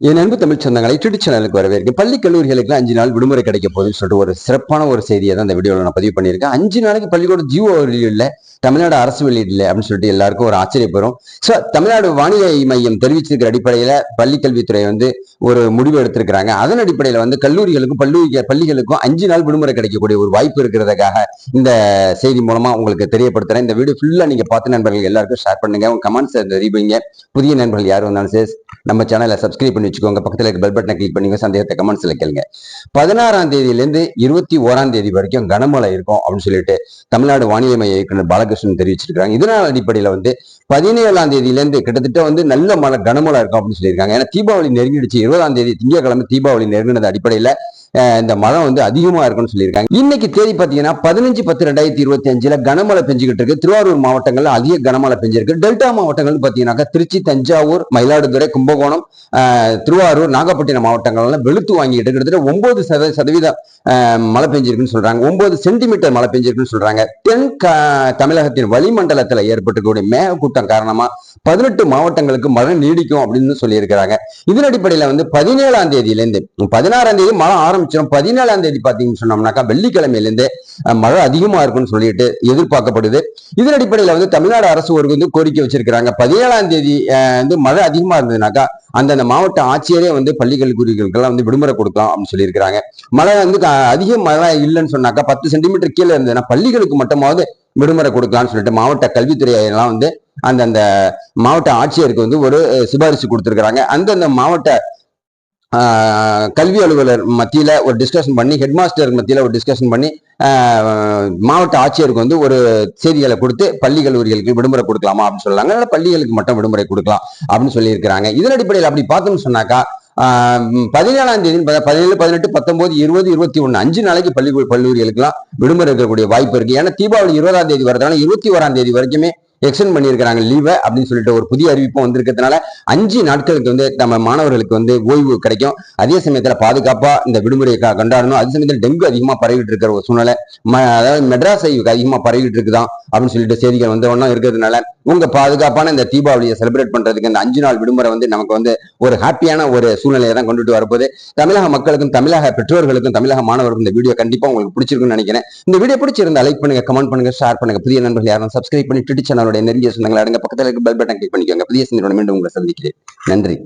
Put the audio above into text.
என் அன்பு தமிழ் சொந்தங்களை யூடியூப் சேனலுக்கு வரவேற்கு பள்ளி கல்லூரிகளுக்கு அஞ்சு நாள் விடுமுறை கிடைக்க போகுதுன்னு சொல்லிட்டு ஒரு சிறப்பான ஒரு செய்தியை தான் இந்த வீடியோவில் நான் பதிவு பண்ணியிருக்கேன். அஞ்சு நாளைக்கு பள்ளிக்கூட ஜியோ வெளியிடல தமிழ்நாடு அரசு வெளியிடல அப்படின்னு சொல்லிட்டு எல்லாருக்கும் ஒரு ஆச்சரியப்படும் ஸோ தமிழ்நாடு வானிலை மையம் தெரிவிச்சிருக்கிற அடிப்படையில் பள்ளிக்கல்வித்துறை வந்து ஒரு முடிவு எடுத்திருக்கிறாங்க. அதன் அடிப்படையில் வந்து கல்லூரிகளுக்கும் பள்ளி பள்ளிகளுக்கும் அஞ்சு நாள் விடுமுறை கிடைக்கக்கூடிய ஒரு வாய்ப்பு இருக்கிறதுக்காக இந்த செய்தி மூலமா உங்களுக்கு தெரியப்படுத்துறேன். இந்த வீடியோ ஃபுல்லா நீங்க பார்த்த நண்பர்கள் எல்லாருக்கும் ஷேர் பண்ணுங்க. உங்கள் கமெண்ட்ஸ் தெரிவிங்க. புதிய நண்பர்கள் யார் வந்தாலும் சரி நம்ம சேனலை சப்ஸ்கிரைப் பண்ணி வச்சுக்கோங்க. பக்கத்தில் இருக்க பெல் பட்டனை கிளிக் பண்ணிங்க சந்தேகத்தை கமெண்ட்ஸில் கேளுங்க. பதினாறாம் தேதியிலேருந்து இருபத்தி ஓராம் தேதி வரைக்கும் கனமழை இருக்கும் அப்படின்னு சொல்லிட்டு தமிழ்நாடு வானிலை மைய இயக்குனர் பாலகிருஷ்ணன் தெரிவிச்சிருக்காங்க இதனால் அடிப்படையில் வந்து பதினேழாம் தேதியிலேருந்து கிட்டத்தட்ட வந்து நல்ல மழை கனமழை இருக்கும் அப்படின்னு சொல்லியிருக்காங்க. ஏன்னா தீபாவளி நெருங்கிடுச்சு. இருபதாம் தேதி திங்கட்கிழமை தீபாவளி நெருங்கினது அடிப்படையில் இந்த மழை வந்து அதிகமா இருக்குன்னு சொல்லியிருக்காங்க. இன்னைக்கு தேதி பாத்தீங்கன்னா பதினஞ்சு பத்து ரெண்டாயிரத்தி இருபத்தி அஞ்சுல கனமழை பெஞ்சுக்கிட்டு இருக்கு. திருவாரூர் மாவட்டங்களில் அதிக கனமழை பெஞ்சிருக்கு. டெல்டா மாவட்டங்கள் பார்த்தீங்கன்னாக்கா திருச்சி தஞ்சாவூர் மயிலாடுதுறை கும்பகோணம் திருவாரூர் நாகப்பட்டினம் மாவட்டங்கள்ல வெளுத்து வாங்கிட்டு கிட்டத்தட்ட ஒன்பது சத சதவீதம் மழை பெஞ்சிருக்குன்னு சொல்றாங்க. ஒன்பது சென்டிமீட்டர் மழை பெஞ்சிருக்குன்னு சொல்றாங்க. தென் தமிழகத்தின் வளிமண்டலத்துல ஏற்பட்டிருக்கக்கூடிய மேகக்கூட்டம் காரணமா பதினெட்டு மாவட்டங்களுக்கு மழை நீடிக்கும் அப்படின்னு சொல்லியிருக்கிறாங்க. இதன் அடிப்படையில் வந்து பதினேழாம் தேதியிலேருந்து பதினாறாம் தேதி மழை ஆரம்பிச்சிடும். பதினேழாம் தேதி பார்த்தீங்கன்னு சொன்னோம்னாக்கா வெள்ளிக்கிழமையிலேருந்து மழை அதிகமாக இருக்கும்னு சொல்லிட்டு எதிர்பார்க்கப்படுது. இதன் அடிப்படையில் வந்து தமிழ்நாடு அரசு ஒரு வந்து கோரிக்கை வச்சிருக்கிறாங்க. பதினேழாம் தேதி வந்து மழை அதிகமாக இருந்ததுனாக்கா அந்தந்த மாவட்ட ஆட்சியரே வந்து பள்ளி கல்லூரிகளுக்கெல்லாம் வந்து விடுமுறை கொடுக்கலாம் அப்படின்னு சொல்லியிருக்கிறாங்க. மழை வந்து அதிக மழை இல்லைன்னு சொன்னாக்கா பத்து சென்டிமீட்டர் கீழே இருந்ததுன்னா பள்ளிகளுக்கு மட்டுமாவது விடுமுறை கொடுக்கலாம்னு சொல்லிட்டு மாவட்ட கல்வித்துறை எல்லாம் வந்து அந்தந்த மாவட்ட ஆட்சியருக்கு வந்து ஒரு சிபாரிசு கொடுத்துருக்குறாங்க. அந்தந்த மாவட்ட கல்வி அலுவலர் மத்தியில் ஒரு டிஸ்கஷன் பண்ணி ஹெட் மாஸ்டர் மத்தியில் ஒரு டிஸ்கஷன் பண்ணி மாவட்ட ஆட்சியருக்கு வந்து ஒரு செய்திகளை கொடுத்து பள்ளி கல்லூரிகளுக்கு விடுமுறை கொடுக்கலாமா அப்படின்னு சொல்லுவாங்க அதனால பள்ளிகளுக்கு மட்டும் விடுமுறை கொடுக்கலாம் அப்படின்னு சொல்லியிருக்கிறாங்க. இதன் அடிப்படையில் அப்படி பார்த்தோம்னு சொன்னாக்கா பதினேழாம் தேதி பதினேழு பதினெட்டு பத்தொன்பது இருபது இருபத்தி ஒன்று அஞ்சு நாளைக்கு பள்ளி கல்லூரிகளுக்கெல்லாம் விடுமுறை இருக்கக்கூடிய வாய்ப்பு இருக்கு. ஏன்னா தீபாவளி இருபதாம் தேதி வரதுனால இருபத்தி ஓராம் தேதி வரைக்குமே எக்ஸ்டென்ட் பண்ணியிருக்கிறாங்க லீவை அப்படின்னு சொல்லிட்டு ஒரு புதிய அறிவிப்பும் வந்திருக்கிறதுனால அஞ்சு நாட்களுக்கு வந்து நம்ம மாணவர்களுக்கு வந்து ஓய்வு கிடைக்கும். அதே சமயத்தில் பாதுகாப்பாக இந்த விடுமுறையை கொண்டாடணும். அதே சமயத்தில் டெங்கு அதிகமாக பரவிட்டு இருக்கிற ஒரு சூழ்நிலை அதாவது மெட்ராஸ் அதிகமாக பரவிட்டு இருக்குதான் அப்படின்னு சொல்லிட்டு செய்திகள் வந்து ஒன்றும் இருக்கிறதுனால உங்க பாதுகாப்பான இந்த தீபாவளியை செலிப்ரேட் பண்றதுக்கு இந்த அஞ்சு நாள் விடுமுறை வந்து நமக்கு வந்து ஒரு ஹாப்பியான ஒரு சூழ்நிலையை தான் கொண்டுட்டு வரப்போது தமிழக மக்களுக்கும் தமிழக பெற்றோர்களுக்கும் தமிழக மாணவர்களுக்கும் இந்த வீடியோ கண்டிப்பாக உங்களுக்கு பிடிச்சிருக்குன்னு நினைக்கிறேன். இந்த வீடியோ பிடிச்சிருந்தா லைக் பண்ணுங்க கமெண்ட் பண்ணுங்க ஷேர் பண்ணுங்க. புதிய நண்பர்கள் யாரும் சப்ஸ்கிரைப் பண்ணி ட்விட்டர் சேனலுடைய நெருங்கிய சொந்தங்களை அடங்க பக்கத்தில் இருக்க பெல் பட்டன் கிளிக் பண்ணிக்கோங்க. புதிய சிந்தனோட மீண்டும் உங்களை சந்திக்கிறேன். நன்றி.